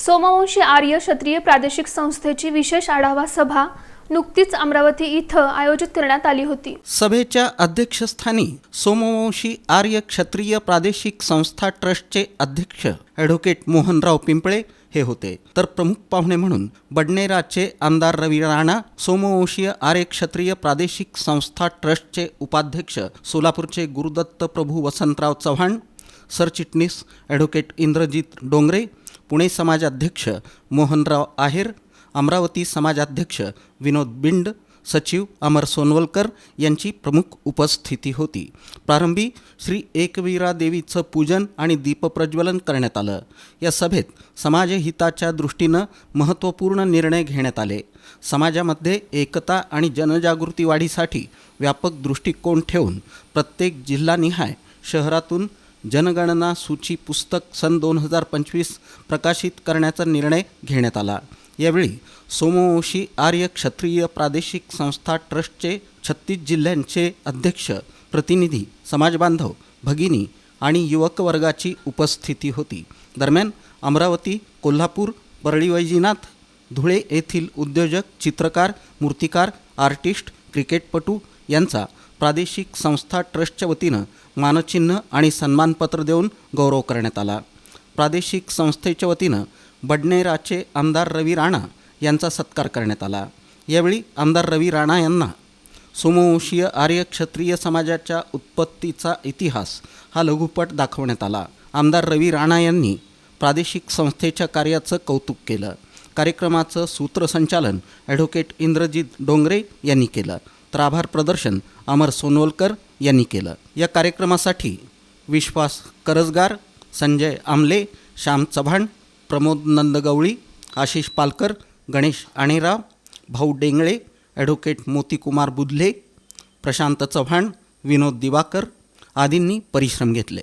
सोमवंशी आर्य क्षत्रिय प्रादेशिक संस्थेची विशेष आढावा सभा नुकतीच अमरावती इथं आयोजित करण्यात आली होती. सभेच्या अध्यक्षस्थानी सोमवंशी आर्य क्षत्रिय प्रादेशिक संस्था ट्रस्टचे अध्यक्ष ॲडव्होकेट मोहनराव पिंपळे हे होते. तर प्रमुख पाहुणे म्हणून बडनेराचे आमदार रवी राणा सोमवंशीय आर्य क्षत्रिय प्रादेशिक संस्था ट्रस्टचे उपाध्यक्ष सोलापूरचे गुरुदत्त प्रभू वसंतराव चव्हाण सरचिटणीस ॲडव्होकेट इंद्रजित डोंगरे पुणे समाजाध्यक्ष मोहनराव आहेर अमरावती समाजाध्यक्ष विनोद बिंड सचिव अमर सोनवलकर यांची प्रमुख उपस्थिती होती. प्रारंभी श्री एकवीरा देवीचं पूजन आणि दीपप्रज्वलन करण्यात आलं. या सभेत समाजहिताच्या दृष्टीनं महत्त्वपूर्ण निर्णय घेण्यात आले. समाजामध्ये एकता आणि जनजागृती वाढीसाठी व्यापक दृष्टिकोन ठेवून प्रत्येक जिल्हानिहाय शहरातून जनगणना सूची पुस्तक सन दोन हजार पंचवीस प्रकाशित करण्याचा निर्णय घेण्यात आला. यावेळी सोमवंशी आर्य क्षत्रिय प्रादेशिक संस्था ट्रस्टचे छत्तीस जिल्ह्यांचे अध्यक्ष प्रतिनिधी समाजबांधव भगिनी आणि युवक वर्गाची उपस्थिती होती. दरम्यान अमरावती कोल्हापूर परळी वैजीनाथ धुळे येथील उद्योजक चित्रकार मूर्तिकार आर्टिस्ट क्रिकेटपटू यांचा प्रादेशिक संस्था ट्रस्टच्या वतीनं मानचिन्ह आणि सन्मानपत्र देऊन गौरव करण्यात आला. प्रादेशिक संस्थेच्या वतीनं बडनेराचे आमदार रवी राणा यांचा सत्कार करण्यात आला. यावेळी आमदार रवी राणा यांना सोमवंशीय आर्य क्षत्रिय समाजाच्या उत्पत्तीचा इतिहास हा लघुपट दाखवण्यात आला. आमदार रवी राणा यांनी प्रादेशिक संस्थेच्या कार्याचं कौतुक केलं. कार्यक्रमाचं सूत्रसंचालन ॲडव्होकेट इंद्रजित डोंगरे यांनी केलं. तर आभार प्रदर्शन अमर सोनवलकर यांनी केलं. या कार्यक्रमासाठी विश्वास करजगार संजय आमले श्याम चव्हाण प्रमोद नंदगवळी आशिष पालकर गणेश आणेराव भाऊ डेंगळे ॲडव्होकेट मोतीकुमार बुधले प्रशांत चव्हाण विनोद दिवाकर आदींनी परिश्रम घेतले.